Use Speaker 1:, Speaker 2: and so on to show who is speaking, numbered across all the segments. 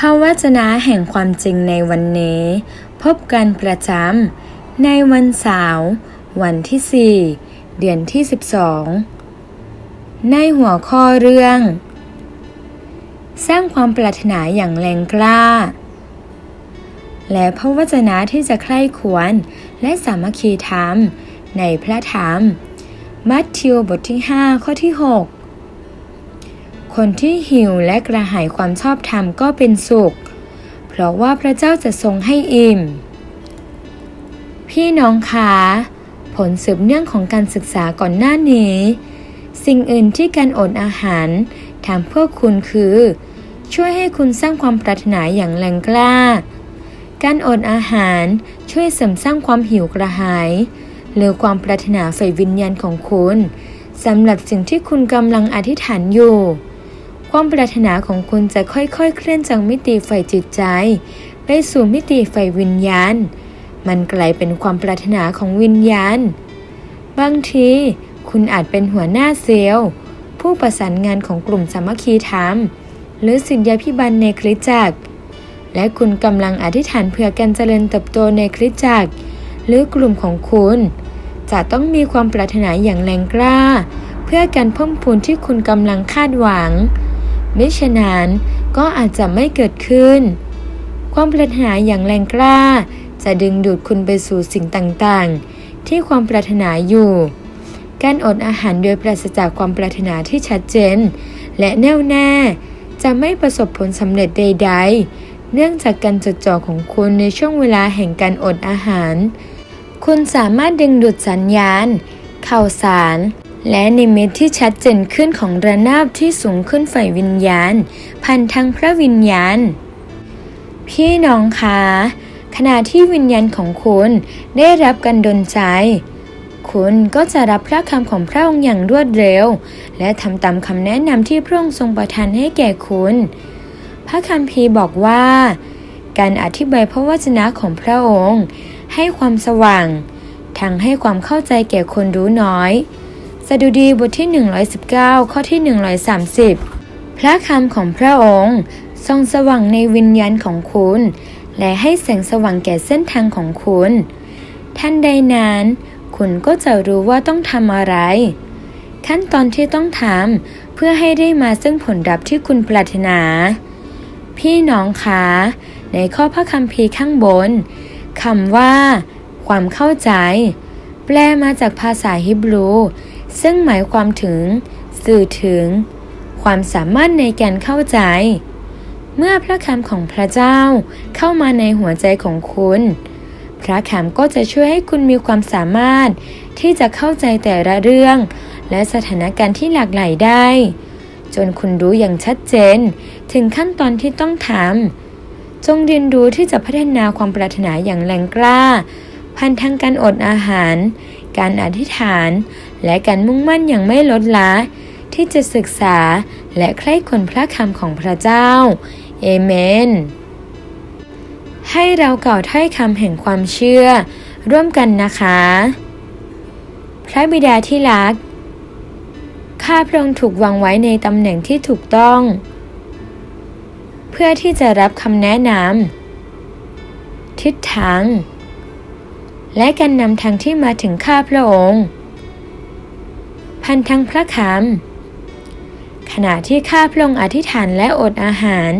Speaker 1: พระวจนะแห่งความจริงในวันนี้ พบกันประจำในวันเสาร์วันที่ 4 เดือนที่ 12 ในหัวข้อเรื่อง สร้างความปรารถนาอย่างแรงกล้า และพระวจนะที่จะใคร่ควรและสามัคคีธรรมในพระธรรม มัทธิวบทที่ 5 ข้อที่ 6 คนที่หิวและกระหายความชอบธรรมก็เป็นสุข เพราะว่าพระเจ้าจะทรงให้อิ่ม พี่น้องคะผลสืบเนื่องของการศึกษาก่อนหน้านี้ สิ่งอื่นที่การอดอาหารทำเพื่อคุณคือ ช่วยให้คุณสร้างความปรารถนาอย่างแรงกล้า การอดอาหารช่วยเสริมสร้างความหิวกระหายหรือความปรารถนาใฝ่วิญญาณของคุณสำหรับสิ่งที่คุณกำลังอธิษฐานอยู่ ความปรารถนาของคุณจะค่อยๆ เคลื่อนจากมิติฝ่ายจิตใจ ไปสู่มิติฝ่ายวิญญาณ มันกลายเป็นความปรารถนาของวิญญาณ บางที คุณอาจเป็นหัวหน้าเซลล์ ผู้ประสานงานของกลุ่มสามัคคีธรรม หรือสิทธยาพิบันในคริสตจักร และคุณกำลังอธิษฐานเพื่อการเจริญเติบโตในคริสตจักร หรือกลุ่มของคุณ จะต้องมีความปรารถนาอย่างแรงกล้า เพื่อการเพิ่มพูนที่คุณกำลังคาดหวัง ไมิฉะนั้นก็อาจจะไม่เกิดขึ้น ความปรารถนาอย่างแรงกล้า จะดึงดูดคุณไปสู่สิ่งต่างๆ ที่ความปรารถนาอยู่ การอดอาหารโดยปราศจากความปรารถนาที่ชัดเจน และแน่วแน่ จะไม่ประสบผลสำเร็จใด ๆ เนื่องจากการจดจ่อของคุณในช่วงเวลาแห่งการอดอาหาร คุณสามารถดึงดูดสัญญาณข่าวสาร และนิมิตที่ชัดเจนขึ้นของระนาบที่สูงขึ้นฝ่ายวิญญาณ พันทางพระวิญญาณ พี่น้องคะขณะที่วิญญาณของคุณได้รับการดลใจ คุณก็จะรับพระคำของพระองค์อย่างรวดเร็ว และทำตามคำแนะนำที่พระองค์ทรงประทานให้แก่คุณ พระคัมภีร์บอกว่า การอธิบายพระวจนะของพระองค์ ให้ความสว่าง ทั้งให้ความเข้าใจแก่คนรู้น้อย สดุดีบทที่ 119 ข้อที่ 130 พระคำของพระองค์ส่องสว่างในวิญญาณของคุณ และให้แสงสว่างแก่เส้นทางของคุณ ท่านใดนั้น คุณก็จะรู้ว่าต้องทำอะไร ขั้นตอนที่ต้องทำเพื่อให้ได้มาซึ่งผลลัพธ์ที่คุณปรารถนา พี่น้องคะในข้อพระคัมภีร์ข้างบนคำว่า ความเข้าใจ แปลมาจากภาษาฮิบรู ซึ่งหมายความถึง สื่อถึง ความสามารถในการเข้าใจ เมื่อพระคำของพระเจ้าเข้ามาในหัวใจของคุณ พระคำก็จะช่วยให้คุณมีความสามารถที่จะเข้าใจแต่ละเรื่อง และสถานการณ์ที่หลากหลายได้ จนคุณรู้อย่างชัดเจน ถึงขั้นตอนที่ต้องทำจงเรียนรู้ที่จะพัฒนาความปรารถนาอย่างแรงกล้าพันทั้งการอดอาหาร การอธิษฐาน และการมุ่งมั่นอย่างไม่ลดละที่จะศึกษาและใคร่ควรพระคำของพระเจ้า เอเมน ให้เราเก่าวถ้อยคำแห่งความเชื่อ ร่วมกันนะคะ พระบิดาที่รัก ข้าพระองค์ถูกวางไว้ในตำแหน่งที่ถูกต้อง เพื่อที่จะรับคำแนะนำทิศทาง และการนำทางที่มาถึงข้าพระองค์ พันทั้งพระคำขณะที่ข้าพระองค์อธิษฐานและอดอาหาร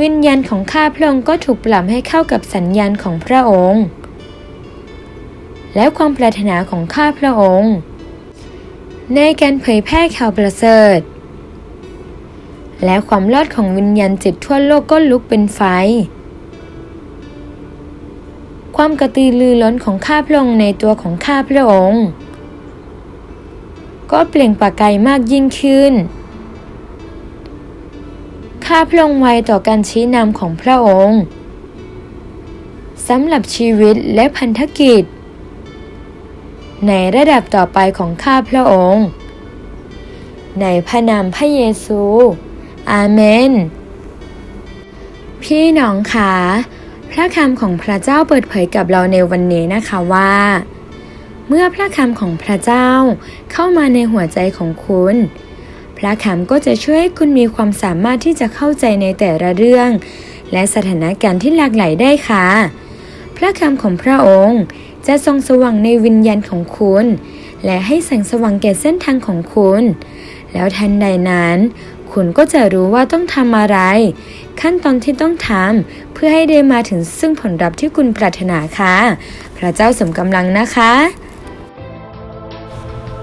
Speaker 1: วิญญาณของข้าพระองค์ก็ถูกปรับให้เข้ากับสัญญาณของพระองค์ และความปรารถนาของข้าพระองค์ ในการเผยแพร่ข่าวประเสริฐ และความรอดของวิญญาณจิตทั่วโลกก็ลุกเป็นไฟความกระตือรือร้นของข้าพระองค์ในตัวของข้าพระองค์ ก็เปล่งประกายมากยิ่งขึ้น ข้าพระองค์ไวต่อการชี้นำของพระองค์สำหรับชีวิตและพันธกิจ ในระดับต่อไปของข้าพระองค์ ในพระนามพระเยซู อาเมน พี่น้องคะพระคำของพระเจ้าเปิดเผยกับเราในวันนี้นะคะว่า เมื่อพระคำของพระเจ้าเข้ามาในหัวใจของคุณ พระคำก็จะช่วยให้คุณมีความสามารถที่จะเข้าใจในแต่ละเรื่อง และสถานการณ์ที่หลากหลายได้ค่ะ พระคำของพระองค์จะทรงสว่างในวิญญาณของคุณ และให้แสงสว่างแก่เส้นทางของคุณ แล้วทันใดนั้น คุณก็จะรู้ว่าต้องทำอะไร ขั้นตอนที่ต้องทำเพื่อให้ได้มาถึงซึ่งผลลัพธ์ที่คุณปรารถนาค่ะ พระเจ้าสมกำลังนะคะ